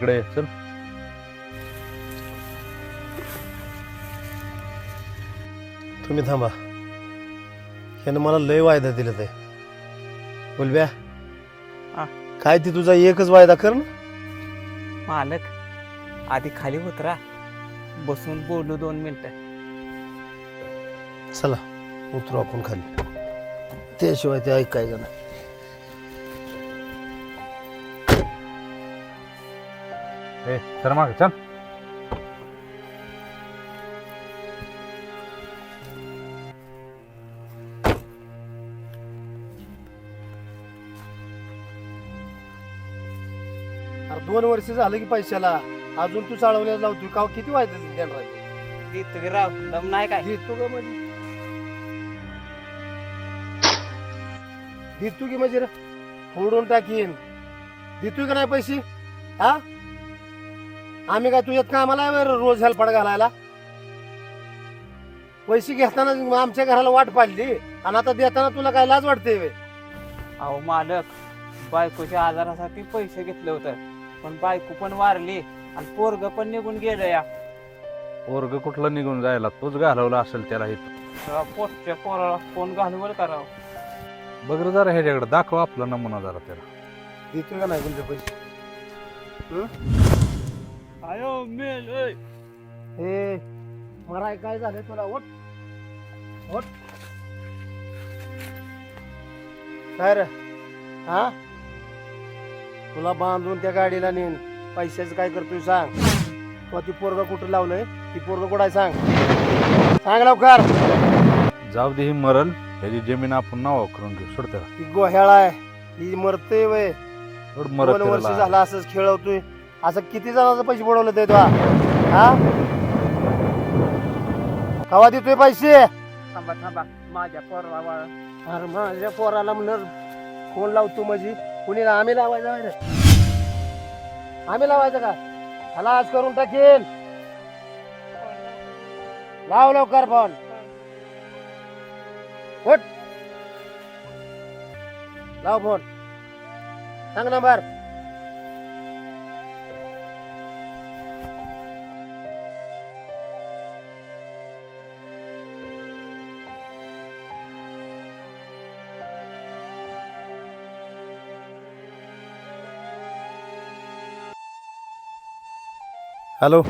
इकडे ये, चल. तुम्ही थांबा. यानं मला लय वायदा दिला ते बोलब्या हा. काय ती तुझा एकच वायदा कर ना. मालक आधी खाली उतरा बसून बोलू दोन मिनिटं. चला उतरू आपण खाली. त्याशिवाय ते ऐकायचं नाही. ए सर माग चल. अरे दोन वर्ष झालं की पैशाला. अजून तू चालवण्याला लावतोय. का किती वायदा देणार ती तुम्ही राव दम नाही काय? देतो का म्हणजे? देतो की म्हणजे रे? फोडून टाकीन. देतोय का नाही पैसे? हा? आम्ही काय तुझ्यात कामाला आहे बरं रोज हेल्पड घालायला? पैसे घेताना मग आमच्या घराला वाट पाडली आणि आता देताना तुला काय लाज वाटते बे? अहो मालक बायकोच्या आजारासाठी पैसे घेतले होतं पण बायको पण वारली आणि पोरग पण निघून गेलं या. वर्ग कुठला निघून जायला? तोच घालवला असेल त्याला इथं. तेव्हा पोस्टच्या पोराला कोण घालवल करावं बघ रे जरा ह्याच्याकडे दाखव आपला नमुना जरा त्याला. देतोय का नाही तुमचे पैसे? आयो मेल हे मराय काय झालं तुला? ओट ओट काय रे? हा? तुला बांधून त्या गाडीला नेन. पैशाचं काय करतोय सांग. तुला ती पोरगा कुठं लावलंय? ती पोरगा कुठं आहे सांग. सांग लवकर. जाऊ दे ही मरल. ह्याची जमीन आपण नाव करून घेऊ. सोड त्याला. ती गोह्याळा आहे. ही मरते वय. मरत वर्ष. झालं असंच खेळवतोय. असं किती जणांचं पैसे बुडवलं ते तुला हा? कवा देतोय पैसे? थांबा थांबा. माझ्या पोराला अरे माझ्या पोराला म्हणलं फोन लावतो माझी. कुणी आम्ही लावायचा रे. आम्ही लावायचं का? ह्याला आज करून टाकेन. लाव लवकर फोन. उठ. लाव फोन. सांग नंबर. हॅलो.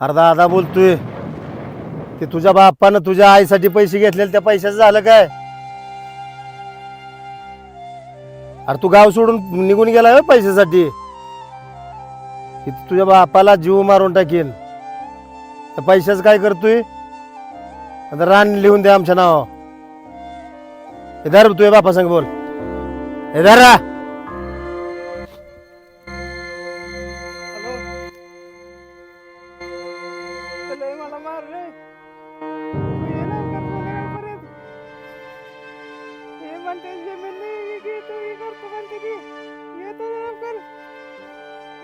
अरे दादा बोलतोय. ते तुझ्या बापानं तुझ्या आईसाठी पैसे घेतलेले त्या पैशाचं झालं काय? अरे तू गाव सोडून निघून गेला पैशासाठी? तुझ्या बापाला जीव मारून टाकेल. त्या पैशाच काय करतोय? आता रान लिहून दे आमच्या नाव इधर तुझ्या बापा सांग बोल. इधर रा म्हणते जमीन नाही की तू हे करतो म्हणते की येतो लवकर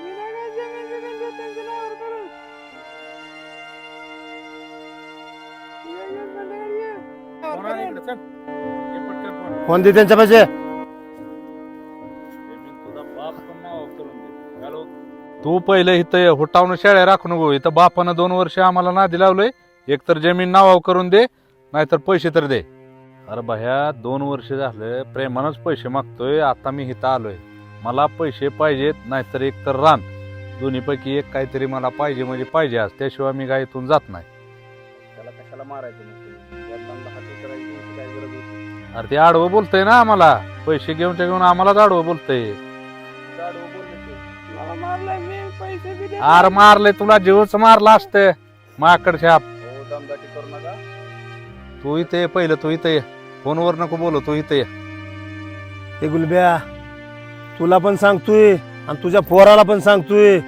मी नाही काय जमीन बिमीन देत त्यांच्या नावावर करून ये ये संध्याकाळी ये नावावर करून. फोन दे त्यांच्या पैसे तू पहिले इथं हुटावून शेळ्या राखू नको इथं बापानं दोन वर्ष आम्हाला नादी लावलंय. एकतर जमीन नावाव करून दे नाहीतर पैसे तर दे. अरे भया दोन वर्ष झालं प्रेमानंच पैसे मागतोय आता मी इथं आलोय. मला पैसे पाहिजेत नाहीतर एक तर रान. दोन्हीपैकी एक काहीतरी मला पाहिजे म्हणजे पाहिजे आज त्याशिवाय मी काय इथून जात नाही. त्याला कशाला मारायचं नसतं वडिलांना हात उचलायची याची काय गरज होती? अरे ते आडवं बोलतंय ना आम्हाला. पैसे घेऊन ते घेऊन आम्हालाच आडवं बोलतंय. गाडव बोलले ते. मला मारलाय मी पैसे बी देत. आर मारले तुला जीवच मारला असतं. माकडच्या हो दमदाटी करू नका. तू इथे ये पहिलं तू इथे ये. फोनवर नको बोलू तू इथे ये. हे गुलब्या तुला पण सांगतोय आणि तुझ्या पोराला पण सांगतोय.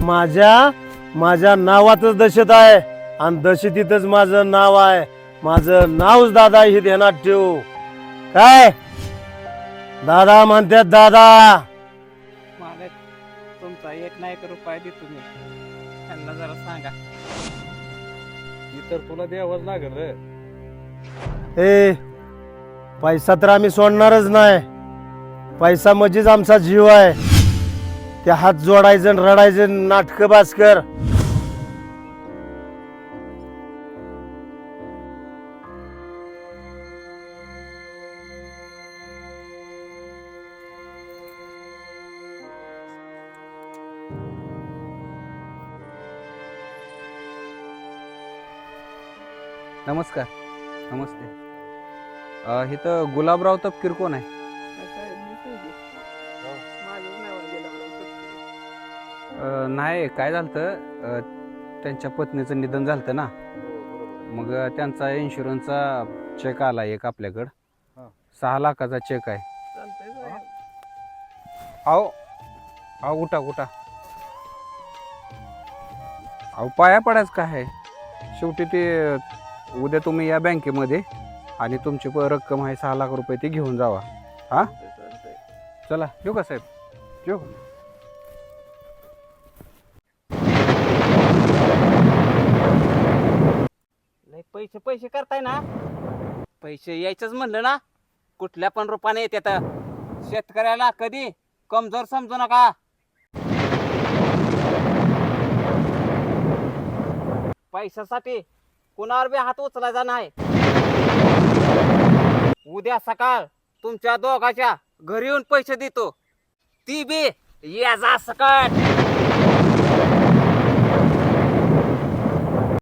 माझ्या माझ्या नावातच दशत आहे आणि दशतीतच माझं नाव आहे. माझं नावच दादा हे ध्यानात ठेव. काय? दादा म्हणतात दादा. मालक तुमचा एक ना एक रुपया दे तुम्ही त्यांना जरा सांगा. तर तुला द्यावंच लागेल रे. ए पैसा तर आम्ही सोडणारच नाही. पैसा म्हणजेच आमचा जीव आहे. ते हात जोडायचं रडायचं नाटकं भास्कर नमस्कार. नमस्ते. अ, इथं गुलाबराव तपकीर कोण आहे? अ, नाही काय झालं त्यांच्या पत्नीचं निधन झालं ना? मग त्यांचा इन्शुरन्सचा चेक आला एक आपल्याकडं. हा. सहा लाखाचा चेक आहे. अहो अहो उठा उठा. अहो पाया पडायचं काय आहे? शेवटी ते अ, उद्या तुम्ही या बँकेमध्ये आणि तुमची प- रक्कम आहे सहा लाख रुपये ती घेऊन जावा. हा? चला येऊ का साहेब? येऊ नाही पैसे पैसे करताय ना? पैसे यायचंच म्हणलं ना. कुठल्या पण रूपाने तर. शेतकऱ्याला कधी कमजोर समजू नका. पैशासाठी कुणावर बी हात उचलायचा नाही. उद्या सकाळ तुमच्या दोघाच्या घरी येऊन पैसे देतो. ती बी या जा सकाळ